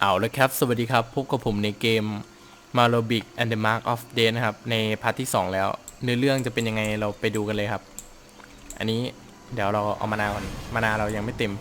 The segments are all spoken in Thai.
เอาล้วครับ สวัสดีครับ พบกับผมในเกม m a r o b i c and the Mark of d e a t นะครับ ในพาร์ทที่ 2 แล้ว เนื้อเรื่องจะเป็นยังไงเราไปดูกันเลยครับ อันนี้เดี๋ยวเราเอามานาก่อน มานาเรายังไม่เต็ม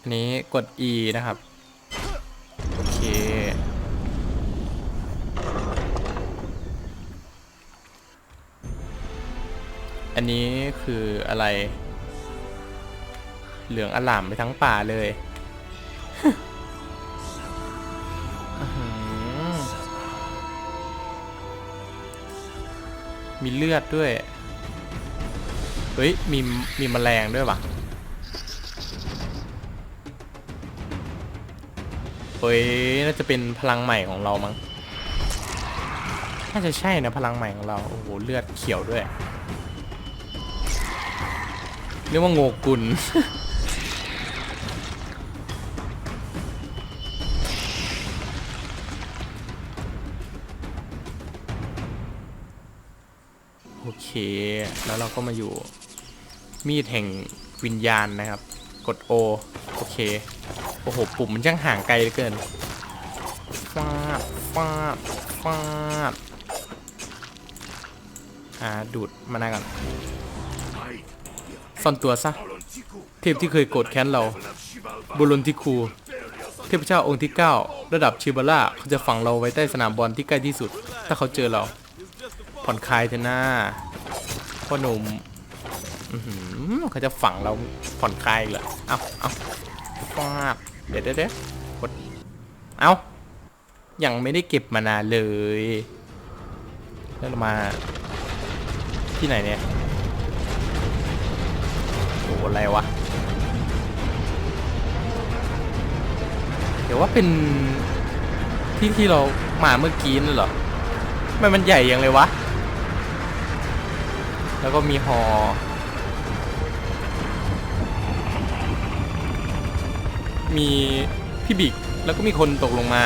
อันนี้กด E นะครับ โอเค อันนี้คืออะไร เหลืองอล่ามไปทั้งป่าเลย มีเลือดด้วย เฮ้ย มี มีแมลงด้วยปะเฮ้ย น่าจะเป็นพลังใหม่ของเรามั้ง น่าจะใช่นะพลังใหม่ของเรา โอ้โห เลือดเขียวด้วย เรียกว่าโงกุล เคแล้วเราก็มาอยู่มีดแห่งวิญญาณนะครับ กด O โอเค โอ้โห ปุ่มมันช่างห่างไกลเหลือเกินฟาดฟาดฟาดอ่าดูดมานาก่อนซ่อนตัวซะ เทพที่เคยโกรธแค้นเราบุรุนทิคูเทพเจ้าองค์ที่ 9 ระดับชิบาร่าเขาจะฝังเราไว้ใต้สนามบอลที่ใกล้ที่สุด ถ้าเขาเจอเรา ผ่อนคลายเถอะนะ พ่อหนุ่มเขาจะฝังเราผ่อนคลายเหรอเอาเอาฟาบเดี๋ยวเดี๋ยวเดี๋ยวกดเอายังไม่ได้เก็บมานานเลยแล้วเรามาที่ไหนเนี่ยโอ้อะไรวะ เดี๋ยวว่าเป็นที่ที่เรามาเมื่อกี้นั่นเหรอทำไมมันใหญ่ยังเลยวะ แล้วก็มีหอมีพี่บิ๊กแล้วก็มีคนตกลงมา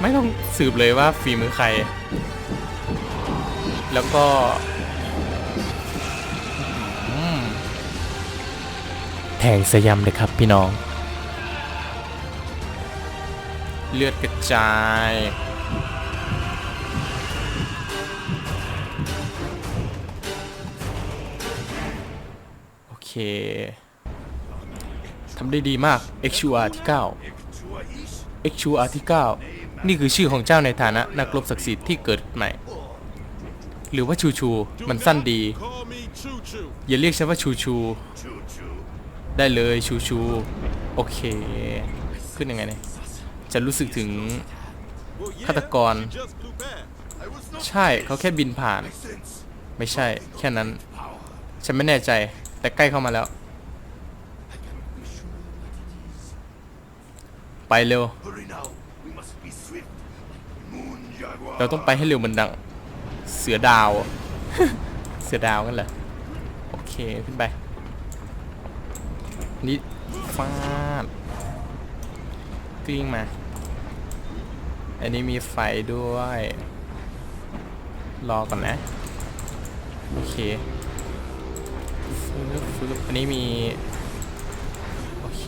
ไม่ต้องสืบเลยว่าฝีมือใคร แล้วก็แทงสยำเลยครับพี่น้อง เลือดกระจาย ทำได้ดีมาก XUR ที่ 9 XUR ที่ 9 นี่คือชื่อของเจ้าในฐานะนักรบศักดิ์สิทธิ์ที่เกิดใหม่ หรือว่าชูชู มันสั้นดี อย่าเรียกฉันว่าชูชู ได้เลยชูชู โอเค ขึ้นยังไงเนี่ย จะรู้สึกถึงฆาตกร ใช่เขาแค่บินผ่าน ไม่ใช่แค่นั้น ฉันไม่แน่ใจ แต่ใกล้เข้ามาแล้ว ไปเร็ว Hurry now. We must be swift. Moon Jaguar. เราต้องไปให้เร็วเหมันดัง เสือดาว เสือดาวกันเหรอโอเคขึ้นไป นี่ฟาดกลิ้งมา อันนี้มีไฟด้วย รอก่อนนะ โอเคฟืบฟืบ อันนี้มี โอเค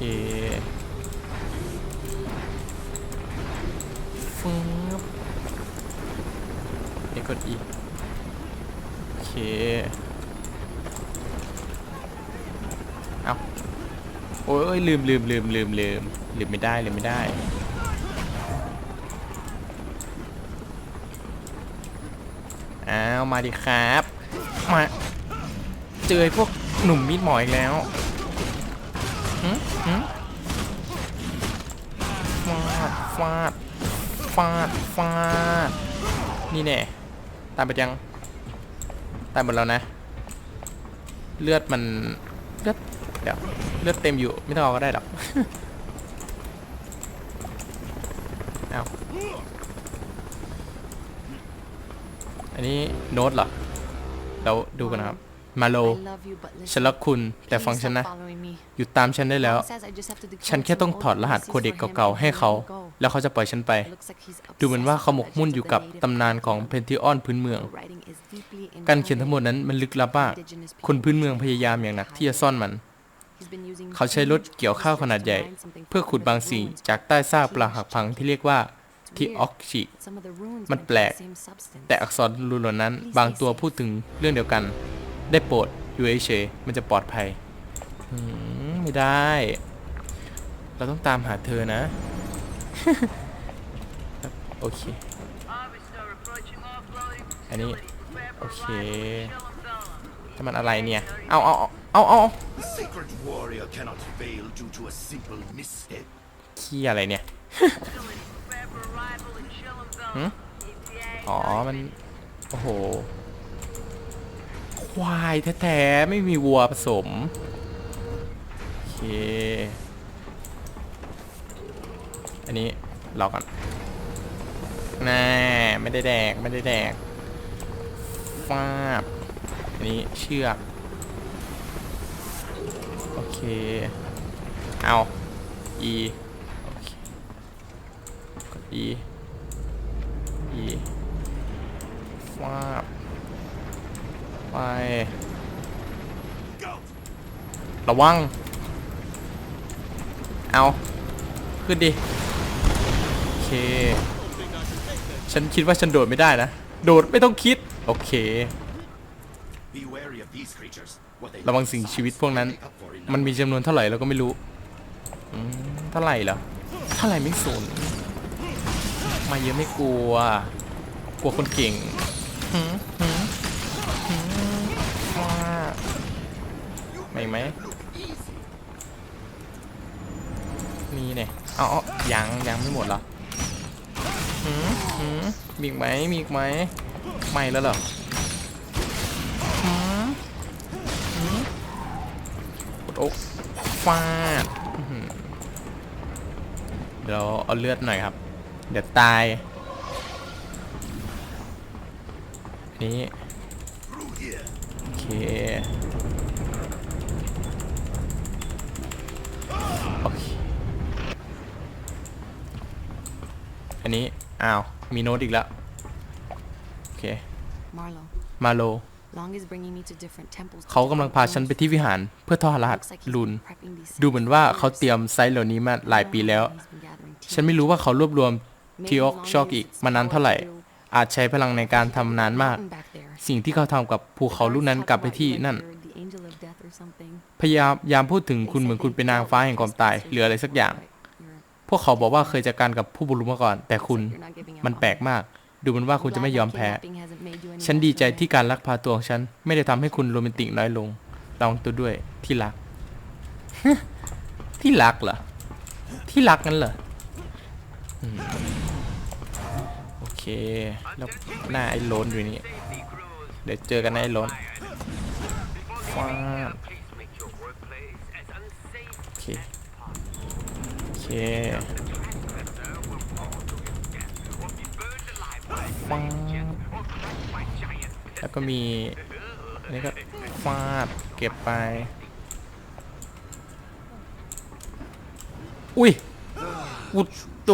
ฟืบนี่กดอีก โอเค เอาโอ้ยลืมลืมลืมลืมลืมลืมไม่ได้ลืมไม่ได้อ้าว มาดิครับ มา เจอพวก หนุ่มมีดหมออีกแล้วหืมหืมฟาด ฟาด ฟาด ฟาด นี่แน่ตายไปยัง ตายหมดแล้วนะ เลือดมัน เลือด เดี๋ยว เลือดเต็มอยู่ ไม่ต้องเอาก็ได้หรอก เอาอันนี้โน้ตเหรอ เราดูกันนะครับ มาโล ฉันรักคุณ แต่ฟังฉันนะ หยุดตามฉันได้แล้ว ฉันแค่ต้องถอดรหัสโคเด็กเก่าๆ ให้เขา แล้วเขาจะปล่อยฉันไป ดูเหมือนว่าเขาหมกมุ่นอยู่กับตำนานของเพนทิออนพื้นเมือง การเขียนทั้งหมดนั้นมันลึกลับมาก คนพื้นเมืองพยายามอย่างหนักที่จะซ่อนมัน เขาใช้รถเกี่ยวข้าวขนาดใหญ่ เพื่อขุดบางสิ่งจากใต้ซากปลาหักพังที่เรียกว่าที่ออกชิมันแปลก แต่อักษรรูนเหล่านั้น บางตัวพูดถึงเรื่องเดียวกัน ได้โปรดอยู่เฉยๆมันจะปลอดภัยหืมไม่ได้ เราต้องตามหาเธอนะ โอเค อันนี้ โอเคถ้ามันอะไรเนี่ย เอาเอาเอาเอาเอา The sacred warrior cannot fail due to a simple misstep. ขี้อะไรเนี่ยหืมอ๋อ มัน โอ้โห ควายแท้ๆไม่มีวัวผสม โอเค อันนี้รอก่อนน่าไม่ได้แดก ไม่ได้แดกฟาบ อันนี้เชือก โอเค เอา E โอเคกด E E ฟาบ ไประวัง เอา ขึ้นดิ โอเค ฉันคิดว่าฉันโดดไม่ได้นะ โดดไม่ต้องคิด โอเค ระวังสิ่งชีวิตพวกนั้น มันมีจำนวนเท่าไหร่เราก็ไม่รู้ เท่าไหร่เหรอ เท่าไหร่ไม่สนมาเยอะไม่กลัว กลัวคนเก่ง ไม่ไหมมีเนี่ยเอาเอายังยังไม่หมดเหรอหืมหืมมีอีกไหมมีอีกไหมไม่แล้วเหรอหืมหืมกดอกฟาดเดี๋ยวเอาเลือดหน่อยครับ เดี๋ยวตายนี้โอเค โอเค อันนี้ อ้าว มีโน้ตอีกแล้ว โอเค Marlo, มาโล Long is bringing me to different temples. เขากำลังพาฉันไปที่วิหารเพื่อทอดรหัส Looks like he's ลุน been prepping these ดูเหมือนว่าเขา symbols เตรียมไซต์เหล่านี้มาหลายปีแล้ว He's been gathering tea. ฉันไม่รู้ว่าเขารวบรวม Maybe ทีออก Long ช็อก used อีก its มานาน power เท่าไหร่ to อาจใช้พลังในการทำนานมาก mountain back there. สิ่งที่เขาทำกับภูเขาลูกนั้น Guards กลับ talk ไป about ที่ you like นั่น you're the angel of death or something. พยายามยามพูดถึงคุณเหมือนคุณเป็นนางฟ้าแห่งความตายหรืออะไรสักอย่าง But you're- พ วกเขาบอกว่าเคยจัดการกับผู้บุรุษมาก่อน แต่คุณ you're not giving up มัน on แปลก me. มาก ดูเหมือนว่าคุณจะไม่ยอม Glad แพ้ that kidnapping hasn't made you any ฉัน less ดีใจ of a ที่การลักพาตัวของฉัน ไม่ได้ทำให้คุณโรแมนติกน้อยลงระวังตัวด้วยที่รัก ที่รักเหรอ ที่รักงั้นเหรออืมโอเค แล้วหน้าไอ้โลนอยู่นี่ เดี๋ยวเจอกันในะไอ้โลนว้าวโอเคโอ เคว้าแล้วก็มีอันนี้ก็ฟาดเก็บไป อุ้ยอุดโต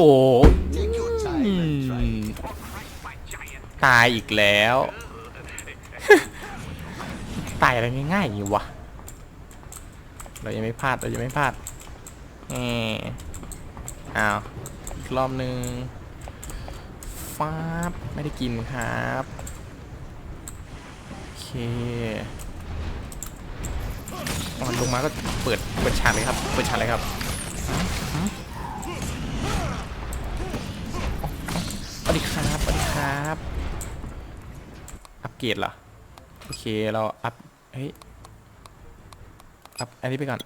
ตายอีกแล้ว ตายอะไรง่ายๆอย่วะ เรายังไม่พลาด เรายังไม่พลาดแหม อ้าวอีกรอบหนึ่งฟาบไม่ได้กินครับ โอเคตอนลงมาก็เปิดเปิดฉากเลยครับ เปิดฉากเลยครับสวัสดีครับสวัสดีครับ อัปเกรดเหรอ โอเค เราอัพ เฮ้ย อัพอันนี้ไปก่อน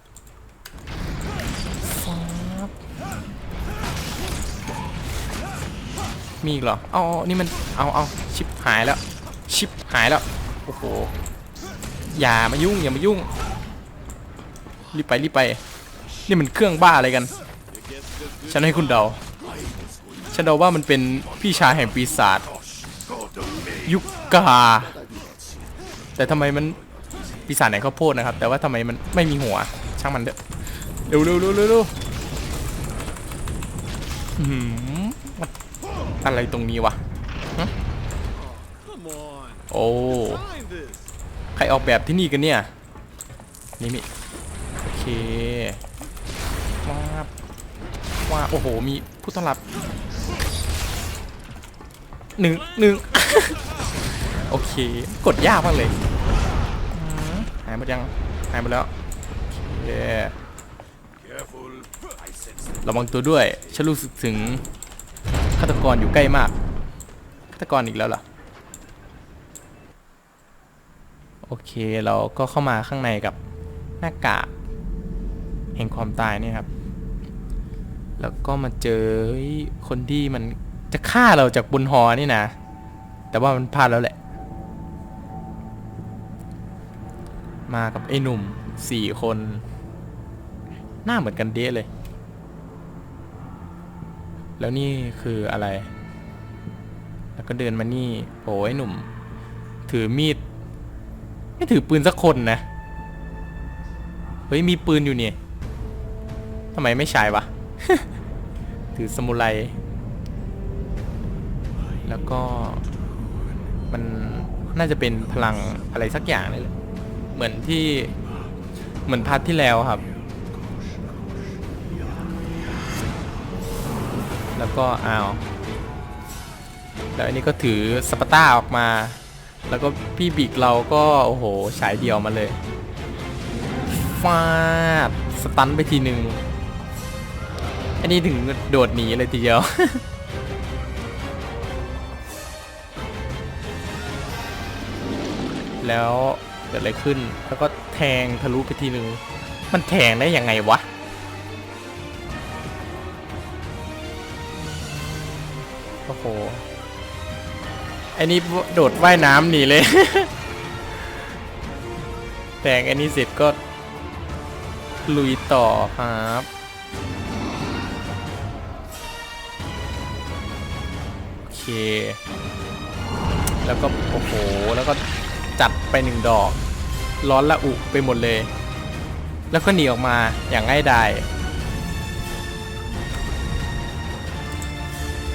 มีอีกเหรอเอาเอนี่มันเอาเอาชิปหายแล้ว ชิปหายแล้ว โอ้โห อย่ามายุ่งอย่ามายุ่ง รีบไปรีบไป นี่มันเครื่องบ้าอะไรกัน ฉันให้คุณเดา ฉันเดาว่ามันเป็นพี่ชายแห่งปีศาจยุกกาแต่ทำไมมันปีศาจไหนข้าวโพดนะครับ แต่ว่าทำไมมันไม่มีหัว ช่างมันเถอะเร็วเร็วเร็วเร็วเร็วอื้อหือมัน อะไรตรงนี้วะ Come on. โอ้ Find this. ใครออกแบบที่นี่กันเนี่ย นี่มิโอเคเคว้าบว้าบโอ้โห มีผู้ต้อนรับหนึ่งหนึ่งโอเค กดยากมากเลยอืมหายหมดยัง หายหมดแล้วโอเค Careful. I sense ระวังตัวด้วย ฉันรู้สึกถึงฆาตกรอยู่ใกล้มากฆาตกรอีกแล้วเหรอโอเคเราก็เข้ามาข้างในกับหน้ากากแห่งความตายเนี่ยครับ แล้วก็มาเจอคนที่มันจะฆ่าเราจากบนหอนี่นะ แต่ว่ามันพลาดแล้วแหละ มากับไอ้หนุ่มสี่คน หน้าเหมือนกันเดะเลย แล้วนี่คืออะไร แล้วก็เดินมานี่โอ้ยหนุ่ม ถือมีด ไม่ถือปืนสักคนนะ เฮ้ย มีปืนอยู่เนี่ยทำไมไม่ใช้วะ ถือสมุไร แล้วก็ มันน่าจะเป็นพลังอะไรสักอย่างเลย เหมือนที่ เหมือนพัทที่แล้วครับ แล้วก็อ้าวแล้วอันนี้ก็ถือสปาต้าออกมา แล้วก็พี่บิ๊กเราก็โอ้โหฉายเดียวมาเลยฟาดสตันไปทีหนึ่งอันนี้ถึงโดดหนีเลยทีเดียวแล้วเกิดอะไรขึ้น แล้วก็แทงทะลุไปทีหนึ่งมันแทงได้ยังไงวะ หไอ้นี่โดดว่ายน้ำหนีเลย แต่งอันนี้เสร็จก็ลุยต่อครับโอเค แล้วก็โอ้โหแล้วก็จัดไปหนึ่งดอก ร้อนละอุไปหมดเลย แล้วก็หนีออกมาอย่างง่ายดาย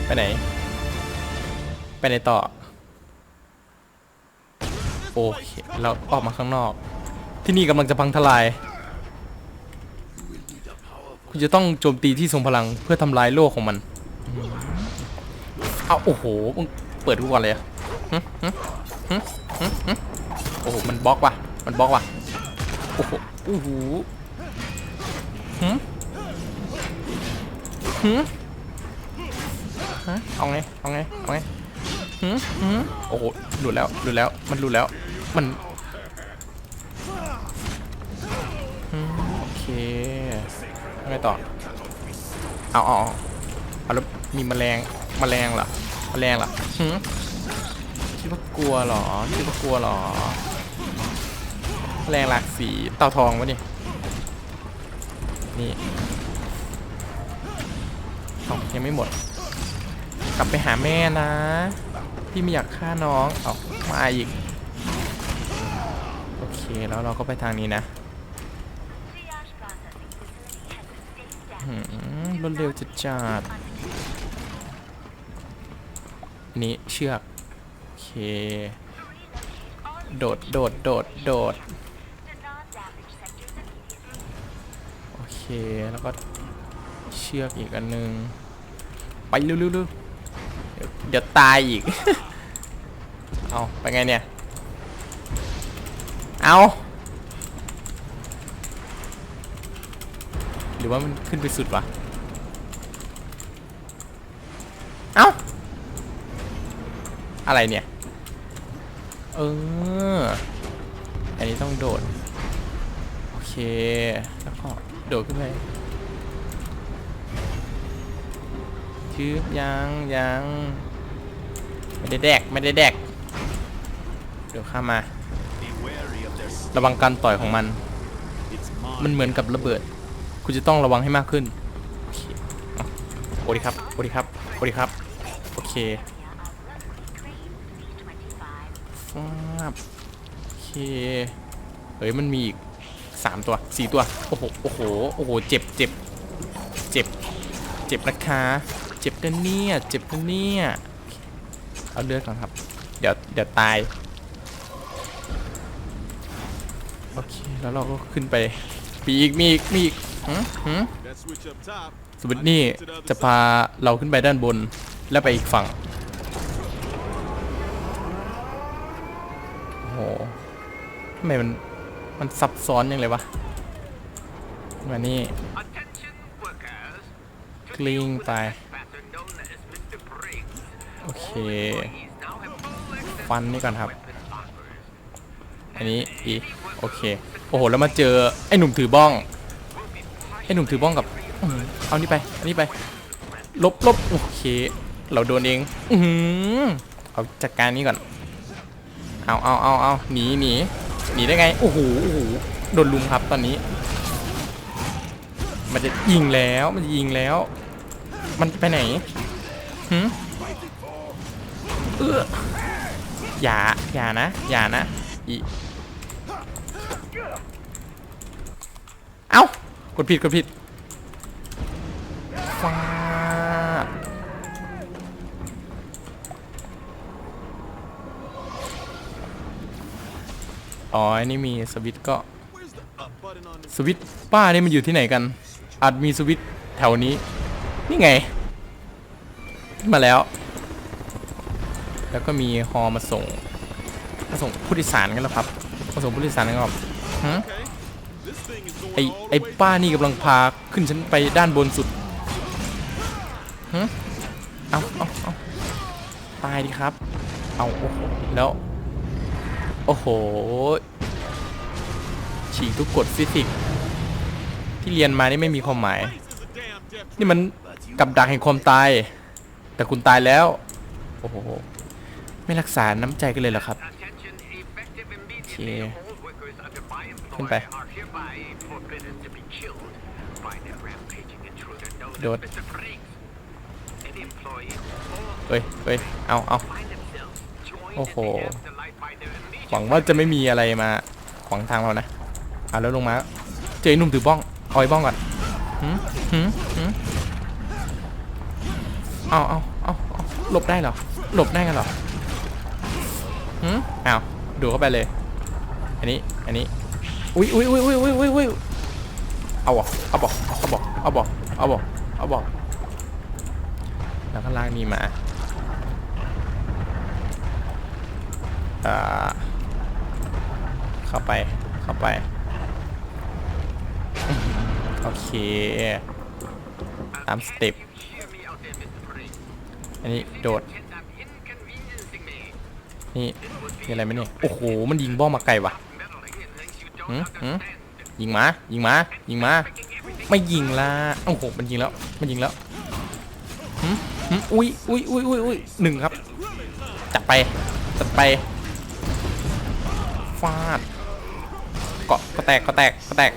ไปไหน ไปไหนต่อ โอเค เราออกมาข้างนอก ที่นี่กำลังจะพังทลาย คุณจะต้องโจมตีที่ทรงพลังเพื่อทำลายโลกของมัน เอาโอ้โหมึงเปิดทุกวันเลยอะโอ้โห มันบล็อกว่ะ มันบล็อกว่ะ โอ้โหโอ้โหหึหึฮะเอาไง เอาไง เอาไง หึหึโอ้โหหลุดแล้วหลุดแล้ว มันหลุดแล้ว มันโอเคไงต่อ เอาเอาเอาแล้วมีแมลงแมลงเหรอแมลงเหรอหึคิดว่ากลัวหรอคิดว่ากลัวหรอแมลงหลากสีเต่าทองวะนี่นี่ยังไม่หมด กลับไปหาแม่นะ พี่ไม่อยากฆ่าน้องเอามาอีก โอเคแล้วเราก็ไปทางนี้นะหืมรวดเร็วจัดจัดนนี้เชือก โอเค โดด โดด โดด โดด โอเค แล้วก็เชือกอีกอันนึง ไปเร็วๆๆ เดี๋ยวตายอีก เอาไปไงเนี่ย เอาหรือว่ามันขึ้นไปสุดวะ เอาอะไรเนี่ย เออ อันนี้ต้องโดด โอเค แล้วก็โดดขึ้นไป ชืบยังยังไม่ได้แดกไม่ได้แดกเดี๋ยวข้ามา ระวังการต่อยของมัน มันเหมือนกับระเบิด คุณจะต้องระวังให้มากขึ้นโอเคเอาโอดีครับโอดีครับโอดีครับโอเคฟ้าบโอเคเฮ้ยมันมีอีกสามตัวสี่ตัว โอ้โห โอ้โห โอ้โห เจ็บเจ็บ เจ็บ เจ็บนะคะ เจ็บกันเนี่ยเจ็บกันเนี่ยเอาเลือดก่อนครับ เดี๋ยวเดี๋ยวตาย โอเค แล้วเราก็ขึ้นไปมีอีกมีอีกมีอีกหืมหืม That switch up top. สวิตนี่จะพาเราขึ้นไปด้านบนแล้วไปอีกฝั่งโอ้โหทำไมมันมันซับซ้อนยังเลยวะมานี่ Attention workers. กลิ้งไป โอเค ฟันนี่ก่อนครับ อันนี้อีโอเค โอ้โห แล้วมาเจอ ไอ้หนุ่มถือบ้อง ไอ้หนุ่มถือบ้องกับ เอานี่ไป อันนี้ไป ลบลบโอเค เราโดนเอง อือเอาจัดการนี้ก่อน เอาเอาเอาเอาหนีหนีหนีได้ไง โอ้โห โอ้โห โดนลุมครับตอนนี้ มันจะยิงแล้ว มันจะยิงแล้ว มันจะไปไหนหืม เอออย่า อย่านะ อย่านะอีเอ้ากดผิดกดผิดฟาดอ๋ออันนี้มีสวิตก็ สวิตป้านี่มันอยู่ที่ไหนกัน อาจมีสวิตแถวนี้ นี่ไง มาแล้ว แล้วก็มีฮอมาส่งมาส่งผู้โดยสารกันแล้วครับมาส่งผู้โดยสารกันครับฮะไอไอป้านี่กำลังพาขึ้นฉันไปด้านบนสุดฮะเอาเอาเอาตายดิครับ เอาโอ้โหแล้ว โอ้โห ฉีกทุกกฎฟิสิกส์ที่เรียนมานี่ไม่มีความหมาย นี่มันกับดักแห่งความตาย แต่คุณตายแล้ว โอ้โห ไม่รักษาน้ำใจกันเลยเหรอครับโอเคขึ้นไปโดดเฮ้ยเฮ้ยเอาเอาโอ้โห หวังว่าจะไม่มีอะไรมาขวางทางเรานะอ่าแล้วลงมา เจอหนุ่มถือบ้องเอาไอ้บ้องก่อนหืมหืมหืมเอาเอาเอาหลบได้เหรอ หลบได้กันเหรอ หืมเอาดูเข้าไปเลย อันนี้ อันนี้ อุ้ยอุ้ยอุ้ยอุ้ยอุ้ยอุ้ยอุ้ยเอาบอกเอาบอกเอาบอกเอาบอกเอาบอกเอาบอกแล้วก็ลากนี่มาอ่าเข้าไป เข้าไป โอเค ตามสเต็ป hear me out there, Mr. Briggs. อันนี้โดด นี่มีอะไรไหมเนี่ย โอ้โห มันยิงบ้องมาไกลว่ะหืมหืมยิงมา ยิงมา ยิงมา ไม่ยิงละโอ้โห มันยิงแล้ว มันยิงแล้วหืมหืมอุ้ยอุ้ยอุ้ยอุ้ยอุ้ยหนึ่งครับ จัดไป จัดไป ฟาดเกาะก็แตก ก็แตก ก็แตก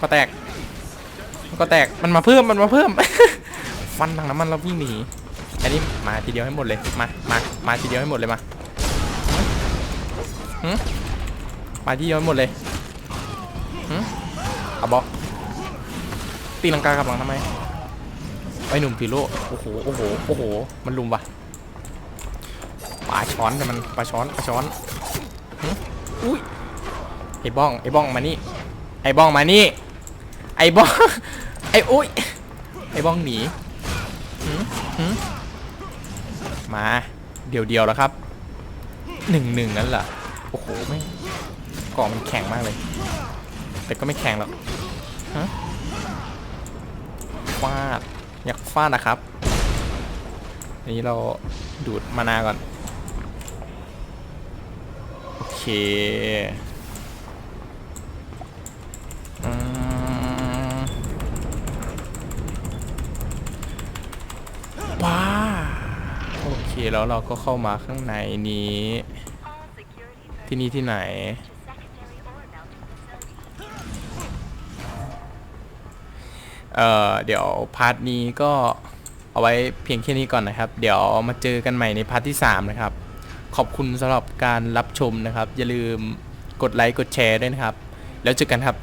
ก็แตก ก็แตก มันมาเพิ่ม มันมาเพิ่ม ฟันทางน้ำมันแล้ววิ่งหนีอันนี้มาทีเดียวให้หมดเลย มา มา มาทีเดียวให้หมดเลยมา หืมมาทีเยวให้หมดเลยหืมเอาบอกตีลังกากลับหลังทำไมไอหนุ่มถือโลโอ้โหโอ้โหโอ้โห มันลุมว่ะปลาช้อนแต่มันปลาช้อนปลาช้อนอุ้ยไอบ้องไอบ้องมานี่ ไอบ้องมานี่ ไอบ้อง ไออุ้ยไอบ้องหนีมา เดียวเดียวๆแล้วครับหนึ่งหนึ่งนั่นแหละ โอ้โหไม่กาะมันแข็งมากเลย แต่ก็ไม่แข็งหรอกฮะฟาดอยากฟาดนะครับอันนี้เราดูดมานาก่อน โอเคว้าโอเคแล้วเราก็เข้ามาข้างในนี้ ที่นี่ที่ไหน เอ่อ เดี๋ยวพาร์ทนี้ก็เอาไว้เพียงแค่นี้ก่อนนะครับ เดี๋ยวมาเจอกันใหม่ในพาร์ทที่ 3 นะครับ ขอบคุณสำหรับการรับชมนะครับ อย่าลืมกดไลค์กดแชร์ด้วยนะครับ แล้วเจอกันครับ